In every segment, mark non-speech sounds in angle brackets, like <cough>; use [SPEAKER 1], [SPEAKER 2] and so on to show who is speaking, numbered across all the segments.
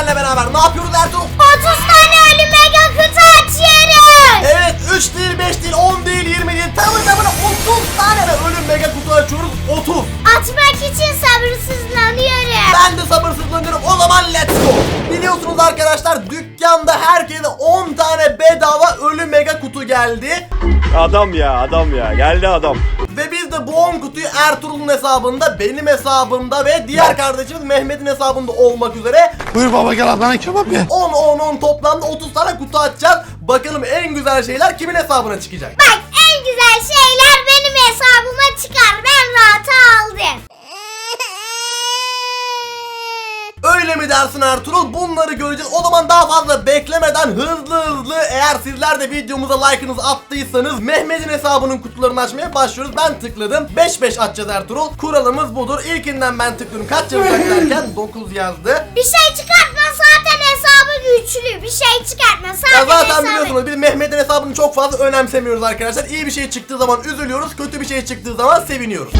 [SPEAKER 1] senle beraber ne yapıyoruz Ertuğrul?
[SPEAKER 2] 30 tane ölü mega kutu açıyoruz.
[SPEAKER 1] Evet 3 değil 5 değil 10 değil 20 değil tamı tamına 30 tane de ölüm mega kutu açıyoruz 30.
[SPEAKER 2] Açmak için sabırsızlanıyorum.
[SPEAKER 1] Ben de sabırsızlanıyorum o zaman let's go. Biliyorsunuz arkadaşlar dükkanda herkese 10 tane bedava ölüm mega kutu geldi.
[SPEAKER 3] Adam ya adam ya geldi adam.
[SPEAKER 1] Ve bu 10 kutuyu Ertuğrul'un hesabında, benim hesabımda ve diğer kardeşimiz Mehmet'in hesabında olmak üzere
[SPEAKER 4] Buyur baba gel ablana kebap ye.
[SPEAKER 1] 10 10 10 toplamda 30 tane kutu açacağız. Bakalım en güzel şeyler kimin hesabına çıkacak?
[SPEAKER 2] Bak en güzel şeyler benim hesabıma çıkar. Ben rahata aldım.
[SPEAKER 1] Dersin Ertuğrul? Bunları göreceğiz. O zaman daha fazla beklemeden hızlı hızlı eğer sizler de videomuza like'ınızı attıysanız Mehmet'in hesabının kutularını açmaya başlıyoruz. Ben tıkladım. 5-5 açacağız Ertuğrul. Kuralımız budur. İlkinden ben tıklıyorum. Kaç yazacak derken 9 yazdı.
[SPEAKER 2] Bir şey çıkartma zaten hesabı güçlü. Bir şey çıkartma zaten,
[SPEAKER 1] Ya zaten
[SPEAKER 2] hesabı.
[SPEAKER 1] biliyorsunuz biz Mehmet'in hesabını çok fazla önemsemiyoruz arkadaşlar. İyi bir şey çıktığı zaman üzülüyoruz. Kötü bir şey çıktığı zaman seviniyoruz.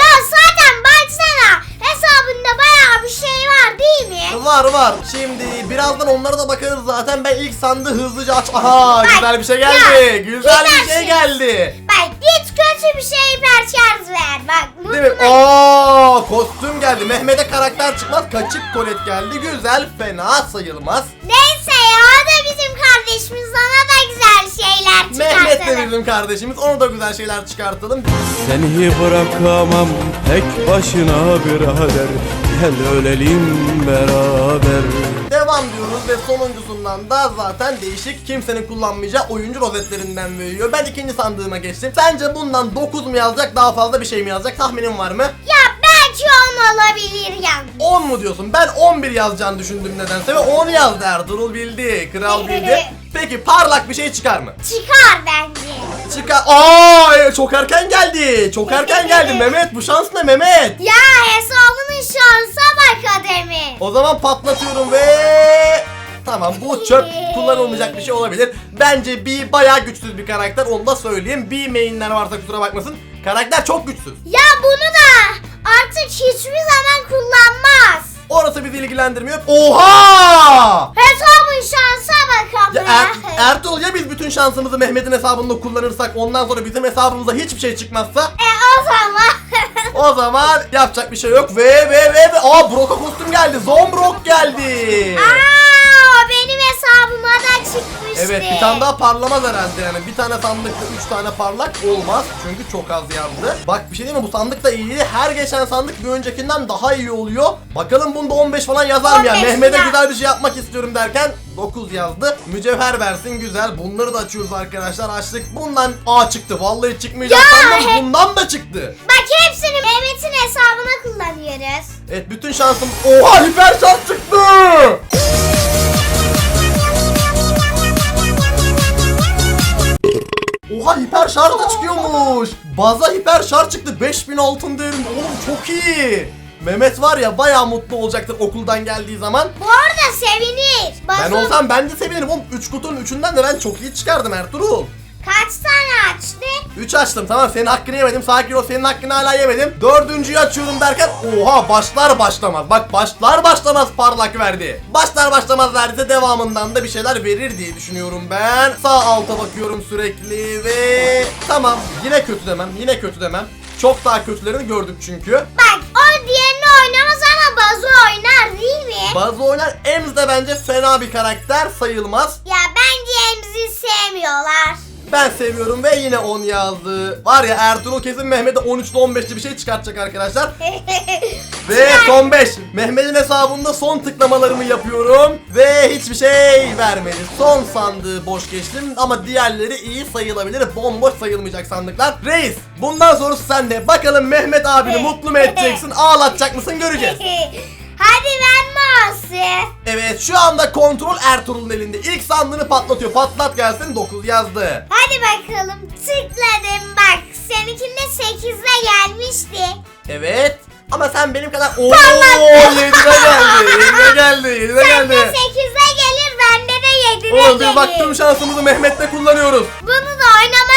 [SPEAKER 2] Ya zaten baksana hesabında bayağı bir şey var değil mi?
[SPEAKER 1] Var var. Şimdi birazdan onlara da bakarız zaten. Ben ilk sandığı hızlıca aç. Aha güzel bir şey geldi.
[SPEAKER 2] Ya,
[SPEAKER 1] Güzel bir şey geldi.
[SPEAKER 2] Bak git kötü bir şey şarj ver. Bak
[SPEAKER 1] Değil mi? Oo, kostüm geldi. Mehmet'e karakter çıkmaz. Kaçık kolet geldi. Güzel, fena sayılmaz.
[SPEAKER 2] Neyse ya o da bizim kardeşimiz ona da güzel şeyler
[SPEAKER 1] Mehmet de
[SPEAKER 2] çıkartalım.
[SPEAKER 1] bizim kardeşimiz. Ona da güzel şeyler çıkartalım.
[SPEAKER 3] Seni bırakamam tek başına birader. Gel ölelim beraber.
[SPEAKER 1] Devam diyoruz ve sonuncusundan da zaten değişik kimsenin kullanmayacağı oyuncu rozetlerinden veriyor. Ben ikinci sandığıma geçtim. Sence bundan 9 mu yazacak daha fazla bir şey mi yazacak tahminin var mı?
[SPEAKER 2] Ya belki on olabilir ya.
[SPEAKER 1] 10 mu diyorsun? Ben 11 yazacağını düşündüm nedense ve 10 yazdı Ertuğrul bildi. Kral bildi. Peki parlak bir şey çıkar mı?
[SPEAKER 2] Çıkar bence.
[SPEAKER 1] Çıkar. Aa evet, çok erken geldi. Çok erken geldi Mehmet. Bu şans ne Mehmet?
[SPEAKER 2] Ya hesabının şansa bak ademi.
[SPEAKER 1] O zaman patlatıyorum ve Tamam bu çöp kullanılmayacak bir şey olabilir. Bence B bayağı güçsüz bir karakter onu da söyleyeyim. B mainler varsa kusura bakmasın. Karakter çok güçsüz.
[SPEAKER 2] Ya bunu da artık hiçbir zaman kullanmaz.
[SPEAKER 1] Orası bizi ilgilendirmiyor. Oha!
[SPEAKER 2] Hesabın şansa bak
[SPEAKER 1] Ya
[SPEAKER 2] abi.
[SPEAKER 1] er, Ertuğrul ya biz bütün şansımızı Mehmet'in hesabında kullanırsak ondan sonra bizim hesabımıza hiçbir şey çıkmazsa
[SPEAKER 2] e o zaman.
[SPEAKER 1] o zaman yapacak bir şey yok ve ve ve ve aa Brock'a kostüm geldi. Zombrock geldi.
[SPEAKER 2] Aa, da çıkmıştı.
[SPEAKER 1] Evet bir tane daha parlamaz herhalde yani bir tane sandıkta 3 tane parlak olmaz çünkü çok az yazdı. Bak bir şey değil mi bu sandık da iyi her geçen sandık bir öncekinden daha iyi oluyor. Bakalım bunda 15 falan yazar mı ya
[SPEAKER 2] 15
[SPEAKER 1] Mehmet'e
[SPEAKER 2] ya.
[SPEAKER 1] güzel bir şey yapmak istiyorum derken 9 yazdı. Mücevher versin güzel bunları da açıyoruz arkadaşlar açtık. Bundan A çıktı vallahi çıkmayacak
[SPEAKER 2] Ya,
[SPEAKER 1] sandım
[SPEAKER 2] he-
[SPEAKER 1] bundan da çıktı.
[SPEAKER 2] Bak hepsini Mehmet'in hesabına kullanıyoruz.
[SPEAKER 1] Evet bütün şansım oha hiper şans çıktı. Oha hiper şarj da çıkıyormuş. Baza hiper şarj çıktı. 5000 altın değerinde. Oğlum çok iyi. Mehmet var ya bayağı mutlu olacaktır okuldan geldiği zaman.
[SPEAKER 2] Bu arada sevinir.
[SPEAKER 1] Ben
[SPEAKER 2] Bazı-
[SPEAKER 1] olsam ben de sevinirim oğlum. 3 kutunun 3'ünden de ben çok iyi çıkardım Ertuğrul.
[SPEAKER 2] Kaç tane açtın?
[SPEAKER 1] 3 açtım tamam senin hakkını yemedim. Sakin ol senin hakkını hala yemedim. Dördüncüyü açıyorum derken oha başlar başlamaz. Bak başlar başlamaz parlak verdi. Başlar başlamaz verdiyse devamından da bir şeyler verir diye düşünüyorum ben. Sağ alta bakıyorum sürekli ve tamam yine kötü demem yine kötü demem. Çok daha kötülerini gördük çünkü.
[SPEAKER 2] Bak o diğerini oynamaz ama bazı oynar değil mi?
[SPEAKER 1] Bazı oynar Ems de bence fena bir karakter sayılmaz.
[SPEAKER 2] ya bence Emzi sevmiyorlar.
[SPEAKER 1] Ben seviyorum ve yine 10 yazdı. Var ya Ertuğrul kesin Mehmet'e 13'lü 15'li bir şey çıkartacak arkadaşlar. <laughs> Ve son 5. Mehmet'in hesabında son tıklamalarımı yapıyorum. Ve hiçbir şey vermedi. Son sandığı boş geçtim ama diğerleri iyi sayılabilir. Bomboş sayılmayacak sandıklar. Reis bundan sonrası sende. Bakalım Mehmet abini <laughs> mutlu mu edeceksin? Ağlatacak mısın göreceğiz. <laughs>
[SPEAKER 2] Hadi ver mouse'u.
[SPEAKER 1] Evet şu anda kontrol Ertuğrul'un elinde. İlk sandığını patlatıyor. Patlat gelsin 9 yazdı.
[SPEAKER 2] Hadi bakalım tıkladım bak seninkinde 8'de gelmişti.
[SPEAKER 1] Evet. Ama sen benim kadar... Ooo 7'de geldi. 7'de <laughs> geldi. 7'de
[SPEAKER 2] Sende
[SPEAKER 1] geldi.
[SPEAKER 2] 8'de gelir bende de 7'de
[SPEAKER 1] Oğlum
[SPEAKER 2] gelir.
[SPEAKER 1] biz baktım şansımızı Mehmet'le kullanıyoruz.
[SPEAKER 2] Bunu da oynamaz artık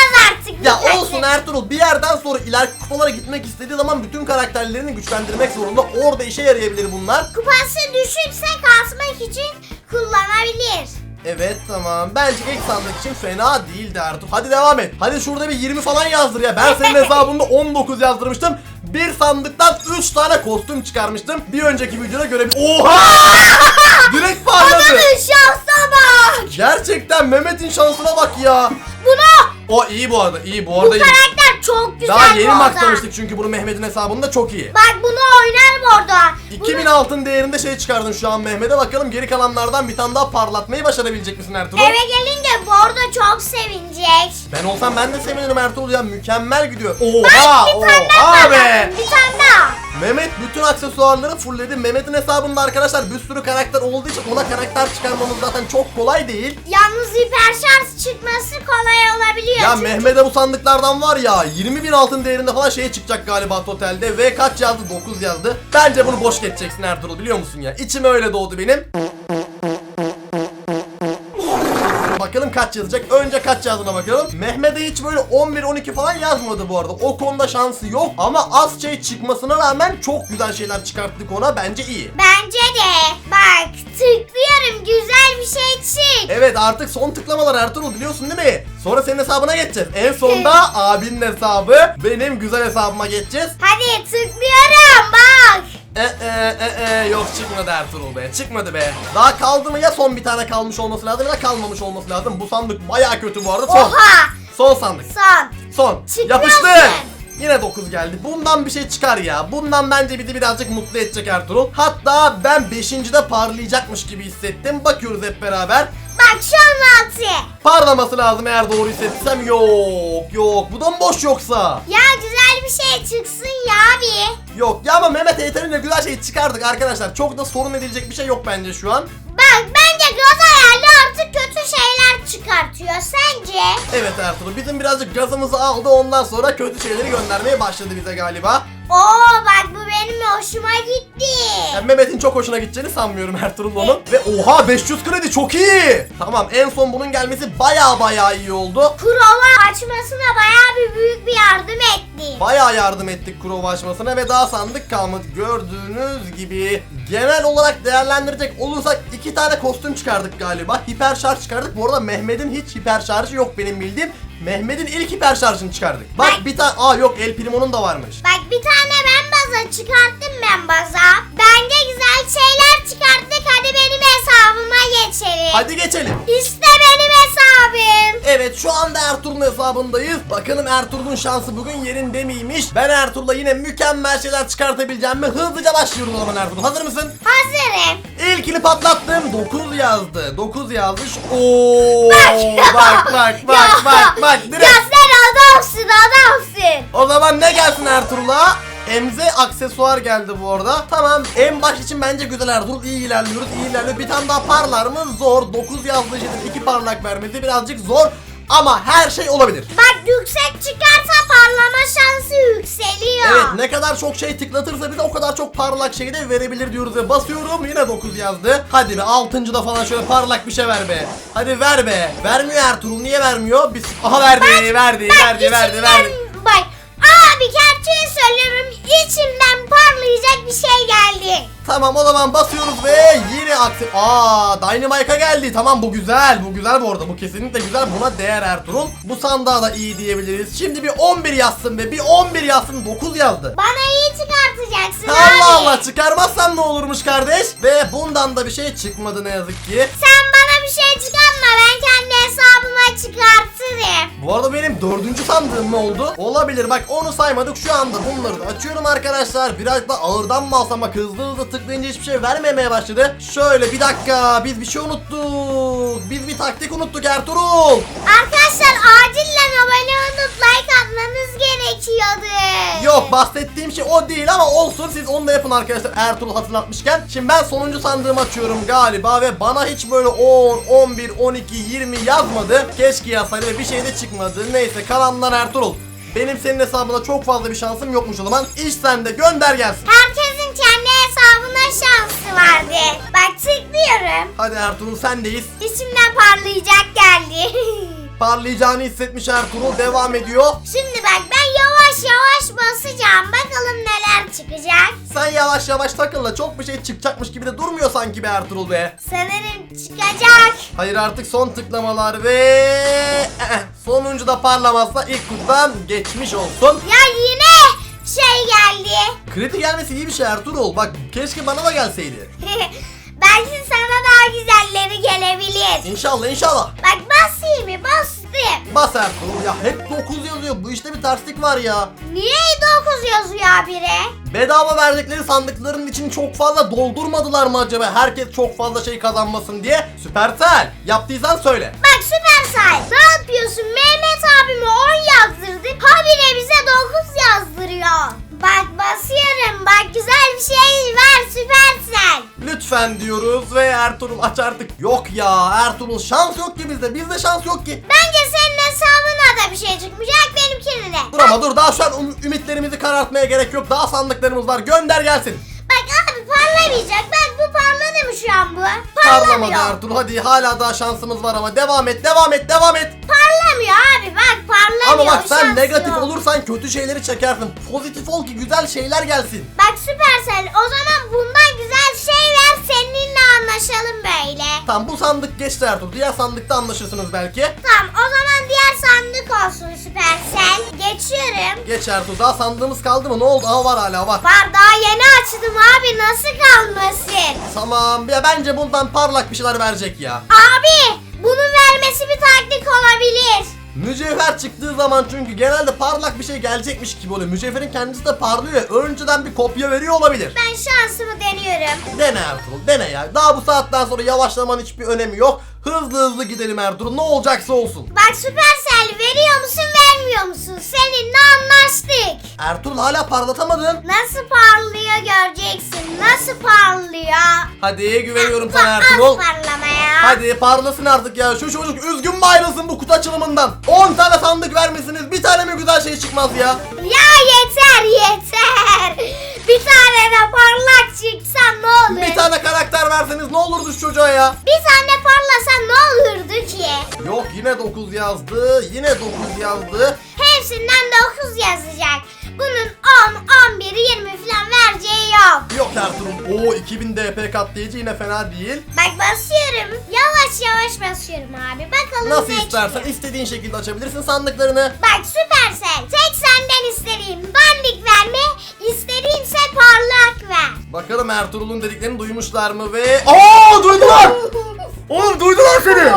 [SPEAKER 1] Ya olsun Ertuğrul bir yerden sonra ileriki kupalara gitmek istediği zaman bütün karakterlerini güçlendirmek zorunda. Orada işe yarayabilir bunlar.
[SPEAKER 2] Kupası düşükse kasmak için kullanabilir.
[SPEAKER 1] Evet tamam. Bence ilk sandık için fena değildi Ertuğrul. Hadi devam et. Hadi şurada bir 20 falan yazdır ya. Ben senin <laughs> hesabında 19 yazdırmıştım. Bir sandıktan 3 tane kostüm çıkarmıştım. Bir önceki videoda görebil... Oha! <laughs> Direkt parladı.
[SPEAKER 2] Adamın şansa bak.
[SPEAKER 1] Gerçekten Mehmet'in şansına bak ya.
[SPEAKER 2] Bunu
[SPEAKER 1] O iyi bu arada. iyi bu
[SPEAKER 2] bu
[SPEAKER 1] arada iyi.
[SPEAKER 2] karakter çok güzel
[SPEAKER 1] Daha
[SPEAKER 2] bu
[SPEAKER 1] yeni
[SPEAKER 2] arada.
[SPEAKER 1] maxlamıştık çünkü bunu Mehmet'in hesabında çok iyi.
[SPEAKER 2] Bak bunu oynar orada.
[SPEAKER 1] 2000 altın değerinde şey çıkardın şu an Mehmet'e bakalım geri kalanlardan bir tane daha parlatmayı başarabilecek misin Ertuğrul?
[SPEAKER 2] Eve gelince Bordo çok sevinecek.
[SPEAKER 1] Ben olsam ben de sevinirim Ertuğrul ya mükemmel gidiyor. Oha
[SPEAKER 2] Bir tane daha
[SPEAKER 1] oha be.
[SPEAKER 2] Bir tane daha.
[SPEAKER 1] Mehmet bütün aksesuarları fullledi. Mehmet'in hesabında arkadaşlar bir sürü karakter olduğu için ona karakter çıkarmamız zaten çok kolay değil.
[SPEAKER 2] Yalnız hiper şarj çıkması kolay olabiliyor.
[SPEAKER 1] Ya
[SPEAKER 2] çünkü-
[SPEAKER 1] Mehmet'e bu sandıklardan var ya 20 bin altın değerinde falan şey çıkacak galiba totalde ve kaç yazdı 9 yazdı. Bence bunu boş geçeceksin Ertuğrul biliyor musun ya? İçime öyle doğdu benim. Kaç yazacak. Önce kaç yazdığına bakalım. Mehmet'e hiç böyle 11-12 falan yazmadı bu arada. O konuda şansı yok ama az şey çıkmasına rağmen çok güzel şeyler çıkarttık ona. Bence iyi.
[SPEAKER 2] Bence de. Bak tıklıyorum güzel bir şey çık.
[SPEAKER 1] Evet artık son tıklamalar Ertuğrul biliyorsun değil mi? Sonra senin hesabına geçeceğiz. En sonda <laughs> abinin hesabı benim güzel hesabıma geçeceğiz.
[SPEAKER 2] Hadi tıklıyorum bak.
[SPEAKER 1] E e e e yok çıkmadı Ertuğrul be çıkmadı be. Daha kaldı mı ya son bir tane kalmış olması lazım ya da kalmamış olması lazım. Bu sandık baya kötü bu arada son.
[SPEAKER 2] Oha.
[SPEAKER 1] Son sandık.
[SPEAKER 2] Son.
[SPEAKER 1] Son. Yapıştır.
[SPEAKER 2] mı?
[SPEAKER 1] Yine 9 geldi. Bundan bir şey çıkar ya. Bundan bence bizi birazcık mutlu edecek Ertuğrul. Hatta ben 5. de parlayacakmış gibi hissettim. Bakıyoruz hep beraber.
[SPEAKER 2] Bak şu an altı.
[SPEAKER 1] Parlaması lazım eğer doğru hissettiysem. Yok yok. Bu da mı boş yoksa?
[SPEAKER 2] Ya güzel bir şey çıksın ya abi.
[SPEAKER 1] Yok ya ama Mehmet yeterince güzel şey çıkardık arkadaşlar. Çok da sorun edilecek bir şey yok bence şu an.
[SPEAKER 2] Bak bence göz hayali artık kötü şeyler çıkartıyor sence?
[SPEAKER 1] Evet Ertuğrul bizim birazcık gazımızı aldı ondan sonra kötü şeyleri göndermeye başladı bize galiba.
[SPEAKER 2] Oo bak benim hoşuma gitti.
[SPEAKER 1] Yani Mehmet'in çok hoşuna gideceğini sanmıyorum Ertuğrul onun. <laughs> Ve oha 500 kredi çok iyi. Tamam en son bunun gelmesi baya baya iyi oldu.
[SPEAKER 2] Kurova açmasına bayağı bir büyük bir yardım etti.
[SPEAKER 1] Baya yardım ettik Kurova açmasına ve daha sandık kalmadı. Gördüğünüz gibi genel olarak değerlendirecek olursak iki tane kostüm çıkardık galiba. Hiper şarj çıkardık. Bu arada Mehmet'in hiç hiper şarjı yok benim bildiğim. Mehmet'in ilk hiper şarjını çıkardık. Bak bir tane aa yok El Primo'nun da varmış.
[SPEAKER 2] Bak bir tane ben baza çıkarttım ben baza. Bence güzel şeyler çıkarttık hadi benim hesabıma geçelim.
[SPEAKER 1] Hadi geçelim.
[SPEAKER 2] İşte benim hesabım.
[SPEAKER 1] Evet şu anda Ertuğrul'un hesabındayız. Bakalım Ertuğrul'un şansı bugün yerinde miymiş? Ben Ertuğrul'la yine mükemmel şeyler çıkartabileceğim mi? Hızlıca başlıyoruz o zaman Ertuğrul. Hazır mısın?
[SPEAKER 2] Hazırım.
[SPEAKER 1] İlkini patlattım. 9 yazdı. 9 yazmış. Oo bak bak bak bak <laughs> bak
[SPEAKER 2] Ya
[SPEAKER 1] direkt.
[SPEAKER 2] sen adamsın adamsın.
[SPEAKER 1] O zaman ne gelsin Ertuğrul'a? Emze aksesuar geldi bu arada. Tamam en baş için bence güzel Ertuğrul. İyi ilerliyoruz iyi ilerliyor. Bir tane daha parlar mı? Zor. 9 yazdığı şeyden 2 parlak vermesi birazcık zor. Ama her şey olabilir.
[SPEAKER 2] Bak yüksek çıkarsa parlama şansı yükseliyor.
[SPEAKER 1] Evet ne kadar çok şey tıklatırsa bize o kadar çok parlak şey de verebilir diyoruz ve basıyorum yine 9 yazdı. Hadi be 6. da falan şöyle parlak bir şey ver be. Hadi ver be. Vermiyor Ertuğrul niye vermiyor? Biz aha verdi verdi verdi verdi verdi.
[SPEAKER 2] Bak abi gerçeği söylüyorum içimden parlayacak bir şey geldi.
[SPEAKER 1] Tamam o zaman basıyoruz ve yine aksi... Aa Dynamite'a geldi. Tamam bu güzel. Bu güzel bu arada. Bu kesinlikle güzel. Buna değer Ertuğrul. Bu sandığa da iyi diyebiliriz. Şimdi bir 11 yazsın be. Bir 11 yazsın. 9 yazdı.
[SPEAKER 2] Bana iyi çıkartacaksın
[SPEAKER 1] Allah
[SPEAKER 2] abi.
[SPEAKER 1] Allah çıkarmazsam ne olurmuş kardeş? Ve bundan da bir şey çıkmadı ne yazık ki.
[SPEAKER 2] Sen bana bir şey çıkartma ben kendi çıkartırım.
[SPEAKER 1] Bu arada benim dördüncü sandığım mı oldu? Olabilir bak onu saymadık şu anda bunları da açıyorum arkadaşlar. Biraz da ağırdan mı alsam bak hızlı hızlı tıklayınca hiçbir şey vermemeye başladı. Şöyle bir dakika biz bir şey unuttuk. Biz bir taktik unuttuk Ertuğrul.
[SPEAKER 2] Arkadaşlar acilen abone olup like atmanız gerekiyordu.
[SPEAKER 1] Yok bahsettiğim şey o değil ama olsun siz onu da yapın arkadaşlar Ertuğrul hatırlatmışken. Şimdi ben sonuncu sandığımı açıyorum galiba ve bana hiç böyle 10, 11, 12, 20 yazmadı. Keşke yazsaydı ve bir şey de çıkmadı. Neyse kalanlar Ertuğrul. Benim senin hesabında çok fazla bir şansım yokmuş o zaman. İş sende gönder gelsin.
[SPEAKER 2] Herkesin kendi hesabına şansı vardı. Bak tıklıyorum.
[SPEAKER 1] Hadi Ertuğrul sendeyiz.
[SPEAKER 2] İçimden parlayacak geldi. <laughs>
[SPEAKER 1] parlayacağını hissetmiş Ertuğrul devam ediyor.
[SPEAKER 2] Şimdi bak ben yavaş yavaş basacağım. Bakalım neler çıkacak.
[SPEAKER 1] Sen yavaş yavaş takılla çok bir şey çıkacakmış gibi de durmuyor sanki be Ertuğrul be.
[SPEAKER 2] Sanırım çıkacak.
[SPEAKER 1] Hayır artık son tıklamalar ve Eh, sonuncu da parlamazsa ilk kutudan geçmiş olsun.
[SPEAKER 2] Ya yine şey geldi.
[SPEAKER 1] Kredi gelmesi iyi bir şey Ertuğrul. Bak keşke bana da gelseydi. <laughs>
[SPEAKER 2] Daha güzelleri gelebilir.
[SPEAKER 1] İnşallah inşallah.
[SPEAKER 2] Bak basayım mı? Bastım.
[SPEAKER 1] Bas Ertuğrul ya hep 9 yazıyor. Bu işte bir terslik var ya.
[SPEAKER 2] Niye 9 yazıyor habire?
[SPEAKER 1] Bedava verdikleri sandıkların için çok fazla doldurmadılar mı acaba? Herkes çok fazla şey kazanmasın diye. Süpersel. Yaptıysan söyle.
[SPEAKER 2] Bak Süpersel ne yapıyorsun? Mehmet abime 10 yazdırdık. Habire bize 9 yazdırıyor. Bak basıyorum. Bak güzel bir şey ver Süpersel.
[SPEAKER 1] Lütfen diyoruz ve Ertuğrul aç artık. Yok ya Ertuğrul şans yok ki bizde. Bizde şans yok ki.
[SPEAKER 2] Bence senin hesabına da bir şey çıkmayacak benimkine de.
[SPEAKER 1] Dur ama dur daha şu an üm- ümitlerimizi karartmaya gerek yok. Daha sandıklarımız var. Gönder gelsin.
[SPEAKER 2] Bak abi parlamayacak. Bak bu parladı mı şu an bu?
[SPEAKER 1] Parlamadı
[SPEAKER 2] Parlamıyor.
[SPEAKER 1] Ertuğrul. Hadi hala daha şansımız var ama devam et, devam et, devam et.
[SPEAKER 2] Parlamıyor abi bak parlamıyor.
[SPEAKER 1] Ama bak sen negatif
[SPEAKER 2] yok.
[SPEAKER 1] olursan kötü şeyleri çekersin. Pozitif ol ki güzel şeyler gelsin.
[SPEAKER 2] Bak Süpersel o zaman bundan güzel şey ver seninle anlaşalım böyle.
[SPEAKER 1] Tamam bu sandık geçti Ertuğrul. Diğer sandıkta anlaşırsınız belki.
[SPEAKER 2] Tamam o zaman diğer sandık olsun Süpersel. Geçiyorum.
[SPEAKER 1] Geç Ertuğrul. Daha sandığımız kaldı mı? Ne oldu? Aa var hala var.
[SPEAKER 2] Var daha yeni açtım abi nasıl kalmasın?
[SPEAKER 1] Tamam. Ya bence bundan parlak bir şeyler verecek ya.
[SPEAKER 2] Abi bunun vermesi bir taktik olabilir.
[SPEAKER 1] Mücevher çıktığı zaman çünkü genelde parlak bir şey gelecekmiş gibi oluyor. Mücevherin kendisi de parlıyor ya. Önceden bir kopya veriyor olabilir.
[SPEAKER 2] Ben şansımı deniyorum.
[SPEAKER 1] Dene Ertuğrul dene ya. Daha bu saatten sonra yavaşlamanın hiçbir önemi yok. Hızlı hızlı gidelim Ertuğrul. Ne olacaksa olsun.
[SPEAKER 2] Bak Süpersel veriyor musun vermiyor musun? Seninle anlaştık.
[SPEAKER 1] Ertuğrul hala parlatamadın.
[SPEAKER 2] Nasıl parlıyor göreceksin. Nasıl parlıyor.
[SPEAKER 1] Hadi güveniyorum sana
[SPEAKER 2] Az
[SPEAKER 1] Ertuğrul.
[SPEAKER 2] parlamaya.
[SPEAKER 1] Hadi parlasın artık ya. Şu çocuk üzgün mü ayrılsın bu kutu açılımından? 10 tane sandık vermişsiniz. Bir tane mi güzel şey çıkmaz ya?
[SPEAKER 2] Ya yeter yeter. Bir tane de parlak çıksa ne olur?
[SPEAKER 1] Bir tane karakter verseniz ne olurdu şu çocuğa ya?
[SPEAKER 2] Bir tane parlasa ne olurdu ki?
[SPEAKER 1] Yok yine 9 yazdı. Yine 9 yazdı.
[SPEAKER 2] Hepsinden 9 yazacak. Bunun 10, 11, 20 falan vereceği yok.
[SPEAKER 1] Yok Ertuğrul. Oo 2000 DP katlayıcı yine fena değil.
[SPEAKER 2] Bak basıyorum. Yavaş yavaş basıyorum abi. Bakalım
[SPEAKER 1] Nasıl
[SPEAKER 2] ne
[SPEAKER 1] istersen
[SPEAKER 2] çıkıyor.
[SPEAKER 1] istediğin şekilde açabilirsin sandıklarını.
[SPEAKER 2] Bak Süpersel. Tek senden istediğim dandik verme. istediğimse parlak ver.
[SPEAKER 1] Bakalım Ertuğrul'un dediklerini duymuşlar mı ve... Aa duydular! Oğlum duydular seni! <laughs>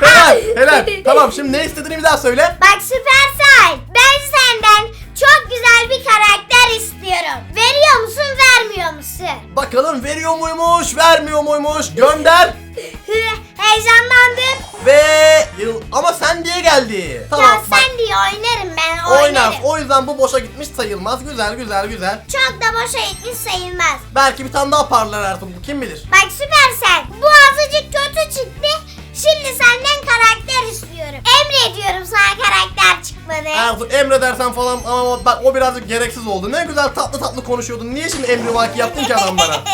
[SPEAKER 1] helal helal. Tamam şimdi ne istediğini bir daha söyle. Sayılmaz. Güzel güzel güzel.
[SPEAKER 2] Çok da boşa gitmiş sayılmaz.
[SPEAKER 1] Belki bir tane daha parlar Ertuğrul kim bilir.
[SPEAKER 2] Bak Süpersel. Bu azıcık kötü çıktı. Şimdi senden karakter istiyorum. Emrediyorum sana karakter çıkmadı.
[SPEAKER 1] Ertuğrul emredersen falan ama bak o birazcık gereksiz oldu. Ne güzel tatlı tatlı konuşuyordun. Niye şimdi emri vaki yaptın ki adamlara? <laughs>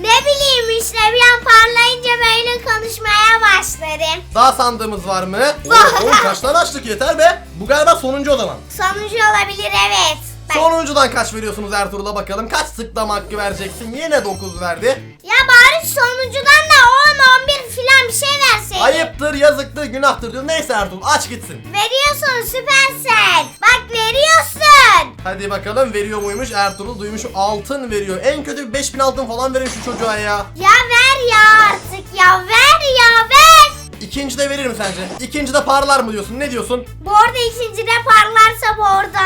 [SPEAKER 2] ne bileyim işte bir an parlayınca böyle konuşmaya başladım.
[SPEAKER 1] Daha sandığımız var mı? <laughs> Oğlum, oğlum kaç tane açtık yeter be. Bu galiba sonuncu o zaman.
[SPEAKER 2] Sonucu olabilir evet.
[SPEAKER 1] Sonuncudan kaç veriyorsunuz Ertuğrul'a bakalım. Kaç tıklama hakkı vereceksin? Yine 9 verdi.
[SPEAKER 2] ya bari sonuncudan da 10 11 filan bir şey verseydin.
[SPEAKER 1] Ayıptır, yazıktır, günahtır diyor. Neyse Ertuğrul aç gitsin.
[SPEAKER 2] Veriyorsun Süpersel. Bak veriyorsun.
[SPEAKER 1] Hadi bakalım veriyor muymuş? Ertuğrul duymuş altın veriyor. En kötü bir 5000 altın falan verin şu çocuğa ya.
[SPEAKER 2] Ya ver ya artık ya ver ya ver.
[SPEAKER 1] İkinci de verir mi sence? İkinci de parlar mı diyorsun? Ne diyorsun?
[SPEAKER 2] Bu arada ikinci de parlarsa bu arada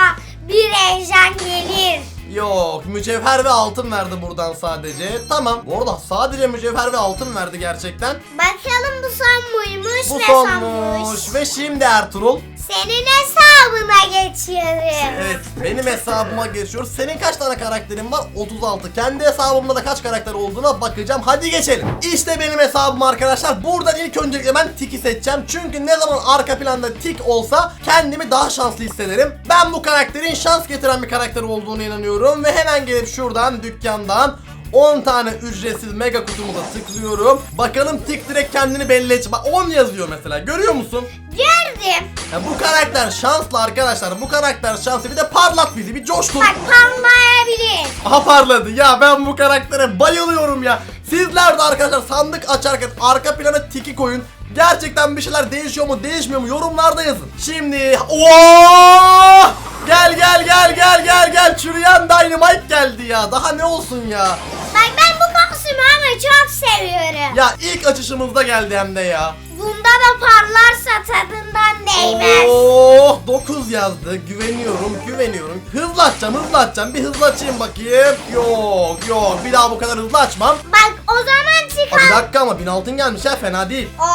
[SPEAKER 2] bir heyecan gelir.
[SPEAKER 1] Yok mücevher ve altın verdi buradan sadece. Tamam. Bu arada sadece mücevher ve altın verdi gerçekten.
[SPEAKER 2] Bakalım bu son muymuş
[SPEAKER 1] Bu
[SPEAKER 2] ne
[SPEAKER 1] sonmuş. Ve şimdi Ertuğrul.
[SPEAKER 2] Senin hesabına geçiyorum.
[SPEAKER 1] Evet benim hesabıma geçiyor. Senin kaç tane karakterin var? 36. Kendi hesabımda da kaç karakter olduğuna bakacağım. Hadi geçelim. İşte benim hesabım arkadaşlar. Buradan ilk öncelikle ben Tik'i seçeceğim. Çünkü ne zaman arka planda Tik olsa kendimi daha şanslı hissederim. Ben bu karakterin şans getiren bir karakter olduğunu inanıyorum. Ve hemen gelip şuradan dükkandan 10 tane ücretsiz mega kutumuza tıklıyorum. Bakalım tik direkt kendini belli edecek. Bak 10 yazıyor mesela. Görüyor musun?
[SPEAKER 2] Gördüm.
[SPEAKER 1] Ya bu karakter şanslı arkadaşlar. Bu karakter şanslı. Bir de parlat bizi. Bir coştur.
[SPEAKER 2] Bak parlayabilir.
[SPEAKER 1] Aha parladı. Ya ben bu karaktere bayılıyorum ya. Sizler de arkadaşlar sandık açarken arka plana tiki koyun. Gerçekten bir şeyler değişiyor mu değişmiyor mu yorumlarda yazın. Şimdi Oo! Gel gel gel gel gel gel çürüyen Dynamite geldi ya. Daha ne olsun ya.
[SPEAKER 2] Bak ben bu kostümü ama çok seviyorum.
[SPEAKER 1] Ya ilk açışımızda geldi hem de ya.
[SPEAKER 2] Bunda da parlarsa tadından değmez.
[SPEAKER 1] Oh 9 yazdı. Güveniyorum, güveniyorum. Hızlı açacağım, hızlı açacağım. Bir hızlı açayım bakayım. Yok, yok. Bir daha bu kadar hızlı açmam.
[SPEAKER 2] Bak o zaman
[SPEAKER 1] Aa, bir dakika ama 1000 altın gelmiş ya fena değil.
[SPEAKER 2] Oo.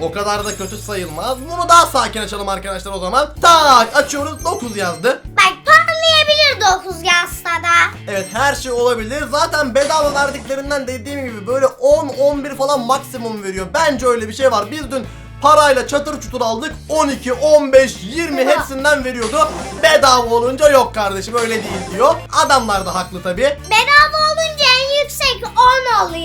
[SPEAKER 1] O kadar da kötü sayılmaz. Bunu daha sakin açalım arkadaşlar o zaman. Tak açıyoruz 9 yazdı.
[SPEAKER 2] Bak parlayabilir 9 yazsa da.
[SPEAKER 1] Evet her şey olabilir. Zaten bedava verdiklerinden dediğim gibi böyle 10-11 falan maksimum veriyor. Bence öyle bir şey var. Biz dün parayla çatır çutur aldık. 12, 15, 20
[SPEAKER 2] Oha.
[SPEAKER 1] hepsinden veriyordu. Bedava olunca yok kardeşim öyle değil diyor. Adamlar da haklı tabi.
[SPEAKER 2] Bedava yüksek 10 oluyor.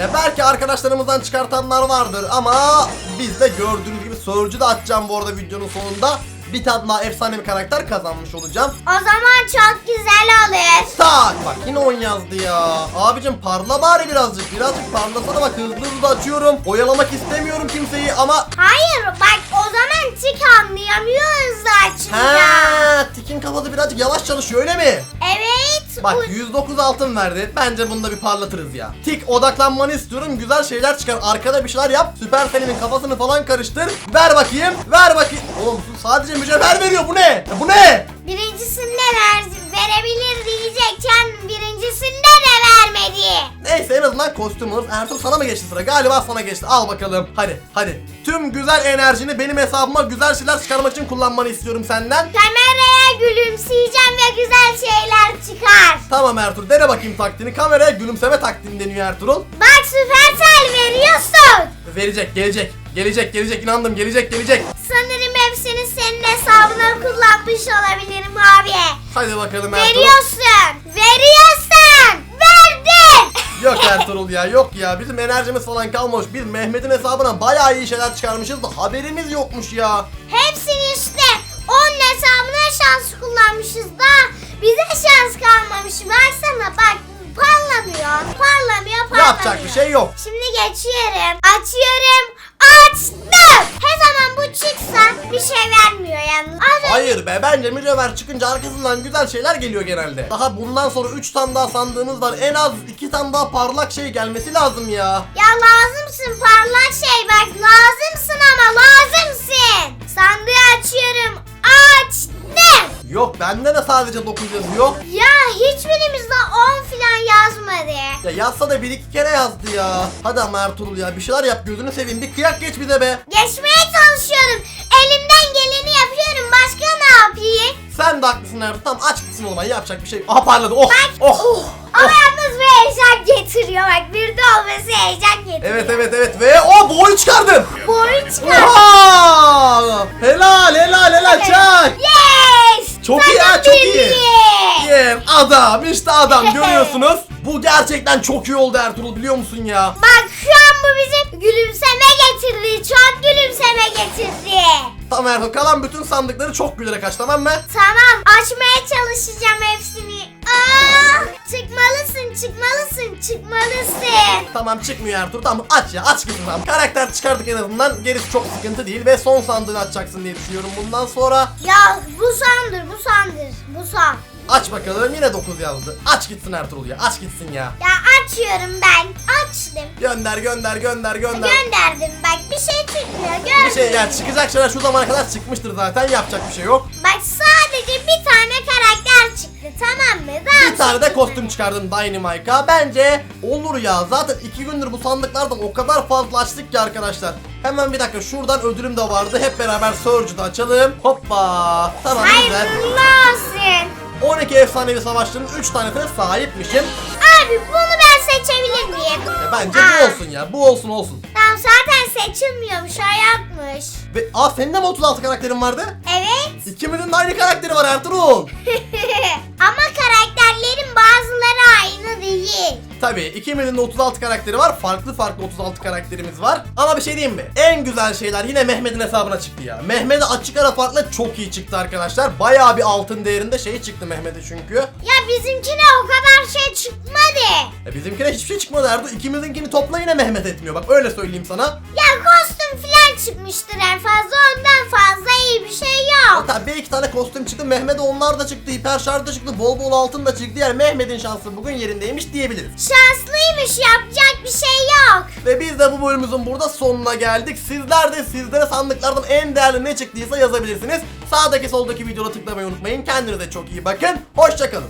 [SPEAKER 1] Ya belki arkadaşlarımızdan çıkartanlar vardır ama biz de gördüğünüz gibi Surge'ü de açacağım bu arada videonun sonunda. Bir tane daha efsane bir karakter kazanmış olacağım.
[SPEAKER 2] O zaman çok güzel olur.
[SPEAKER 1] Tak bak yine 10 yazdı ya. Abicim parla bari birazcık. Birazcık parlasana bak hızlı hızlı açıyorum. Oyalamak istemiyorum kimseyi ama
[SPEAKER 2] Hayır bak o zaman tik anlayamıyoruz da açınca.
[SPEAKER 1] Ha, Tikin kafası birazcık yavaş çalışıyor öyle mi?
[SPEAKER 2] Evet.
[SPEAKER 1] Bak
[SPEAKER 2] bu-
[SPEAKER 1] 109 altın verdi. Bence bunu da bir parlatırız ya. Tik odaklanmanı istiyorum. Güzel şeyler çıkar. Arkada bir şeyler yap. Süper Selim'in kafasını falan karıştır. Ver bakayım. Ver bakayım. Oğlum sadece mücevher veriyor. Bu ne? Ya bu ne?
[SPEAKER 2] Birincisinde ver, verebilir diyecekken birincisinde de vermedi.
[SPEAKER 1] Neyse en azından kostüm alırız. Ertuğrul sana mı geçti sıra? Galiba sana geçti. Al bakalım. Hadi hadi. Tüm güzel enerjini benim hesabıma güzel şeyler çıkarmak için kullanmanı istiyorum senden.
[SPEAKER 2] Kameraya gülümseyeceğim ve güzel şeyler çıkar.
[SPEAKER 1] Tamam Ertuğrul. Dene bakayım taktiğini. Kameraya gülümseme taktiğini deniyor Ertuğrul.
[SPEAKER 2] Bak süpersel veriyorsun.
[SPEAKER 1] Verecek, gelecek. Gelecek, gelecek. inandım. Gelecek, gelecek.
[SPEAKER 2] Sanırım hepsini senin hesabına kullanmış olabilirim abi.
[SPEAKER 1] Hadi bakalım Ertuğrul.
[SPEAKER 2] Veriyorsun. Veriyorsun. Verdin. <laughs>
[SPEAKER 1] Yok Ertuğrul ya yok ya bizim enerjimiz falan kalmamış. Biz Mehmet'in hesabına bayağı iyi şeyler çıkarmışız da haberimiz yokmuş ya.
[SPEAKER 2] Hepsini işte onun hesabına şans kullanmışız da bize şans kalmamış. Baksana bak parlamıyor. Parlamıyor parlamıyor.
[SPEAKER 1] Yapacak bir şey yok.
[SPEAKER 2] Şimdi geçiyorum. Açıyorum. Açtım. Her zaman bu çıksa bir şey vermiyor yalnız. Az önce
[SPEAKER 1] Hayır be bence mücevher çıkınca arkasından güzel şeyler geliyor genelde. Daha bundan sonra 3 tane daha sandığımız var. En az 2 tane daha parlak şey gelmesi lazım ya.
[SPEAKER 2] Ya lazımsın parlak şey bak lazımsın ama lazımsın. Sandığı açıyorum.
[SPEAKER 1] Yok bende de sadece 9 yazıyor.
[SPEAKER 2] Ya hiçbirimizde 10 filan yazmadı.
[SPEAKER 1] Ya yazsa da bir iki kere yazdı ya. Hadi ama Ertuğrul ya bir şeyler yap gözünü seveyim. Bir kıyak geç bize be.
[SPEAKER 2] Geçmeye çalışıyorum. Elimden geleni yapıyorum. Başka ne yapayım?
[SPEAKER 1] Sen de haklısın Ertuğrul. Tamam aç gitsin o zaman yapacak bir şey. Aha parladı. Oh. Oh.
[SPEAKER 2] Ama yalnız bir heyecan getiriyor. Bak bir de olması heyecan getiriyor.
[SPEAKER 1] Evet evet evet ve o boyu çıkardım.
[SPEAKER 2] Boyu çıkar.
[SPEAKER 1] Oha! Helal helal helal çak.
[SPEAKER 2] Yes!
[SPEAKER 1] Çok iyi ha, çok iyi. Yeah, adam işte adam <laughs> görüyorsunuz. Bu gerçekten çok iyi oldu Ertuğrul biliyor musun ya?
[SPEAKER 2] Bak şu an bu bize gülümseme getirdi. Çok gülümseme getirdi.
[SPEAKER 1] Tamam Ertuğrul kalan bütün sandıkları çok gülerek aç tamam mı?
[SPEAKER 2] Tamam açmaya çalışacağım hepsini. Çıkmalısın çıkmalısın çıkmalısın.
[SPEAKER 1] Tamam çıkmıyor Ertuğrul tamam aç ya aç gitsin tamam. Karakter çıkardık en azından gerisi çok sıkıntı değil ve son sandığını açacaksın diye düşünüyorum bundan sonra.
[SPEAKER 2] Ya bu sandır bu sandır bu san.
[SPEAKER 1] Aç bakalım yine 9 yazdı. Aç gitsin Ertuğrul ya aç gitsin ya.
[SPEAKER 2] Ya açıyorum ben. Açtım.
[SPEAKER 1] Gönder gönder gönder gönder.
[SPEAKER 2] Gönderdim bak bir şey çıkmıyor gördün.
[SPEAKER 1] Bir şey yani çıkacak şeyler şu zamana kadar çıkmıştır zaten yapacak bir şey yok.
[SPEAKER 2] Bak sadece bir tane
[SPEAKER 1] tane de kostüm çıkardım Dynamite'a. Bence olur ya. Zaten iki gündür bu sandıklardan o kadar fazla açtık ki arkadaşlar. Hemen bir dakika şuradan ödülüm de vardı. Hep beraber Surge'u açalım. Hoppa. Tamam güzel.
[SPEAKER 2] Hayırlı olsun.
[SPEAKER 1] 12 efsanevi savaşçının 3 tanesine sahipmişim.
[SPEAKER 2] Abi bunu ben seçebilir miyim?
[SPEAKER 1] E, bence
[SPEAKER 2] Aa,
[SPEAKER 1] bu olsun ya. Bu olsun olsun.
[SPEAKER 2] Tamam zaten seçilmiyormuş hayatmış.
[SPEAKER 1] Ve aa senin de mi 36 karakterin vardı?
[SPEAKER 2] Evet.
[SPEAKER 1] İkimizin de aynı karakteri var Ertuğrul. <laughs>
[SPEAKER 2] Ama aynı değil.
[SPEAKER 1] Tabii ikimizin de 36 karakteri var. Farklı farklı 36 karakterimiz var. Ama bir şey diyeyim mi? En güzel şeyler yine Mehmet'in hesabına çıktı ya. Mehmet'e açık ara farklı çok iyi çıktı arkadaşlar. Bayağı bir altın değerinde şey çıktı Mehmet'e çünkü.
[SPEAKER 2] Ya bizimkine o kadar şey çıkmadı.
[SPEAKER 1] E bizimkine hiçbir şey çıkmadı Erdo. İkimizinkini topla yine Mehmet etmiyor. Bak öyle söyleyeyim sana.
[SPEAKER 2] Ya kostüm filan çıkmıştır en fazla ondan fazla iyi bir şey yok.
[SPEAKER 1] Hatta bir iki tane kostüm çıktı. Mehmet'e onlar da çıktı. Hiper şarj da çıktı. Bol bol altın da çıktı. Yani Mehmet'in şansı bugün yerindeymiş diyebiliriz.
[SPEAKER 2] Şanslıymış yapacak bir şey yok.
[SPEAKER 1] Ve biz de bu bölümümüzün burada sonuna geldik. Sizler de sizlere sandıklardan en değerli ne çıktıysa yazabilirsiniz. Sağdaki soldaki videoda tıklamayı unutmayın. Kendinize çok iyi bakın. Hoşçakalın.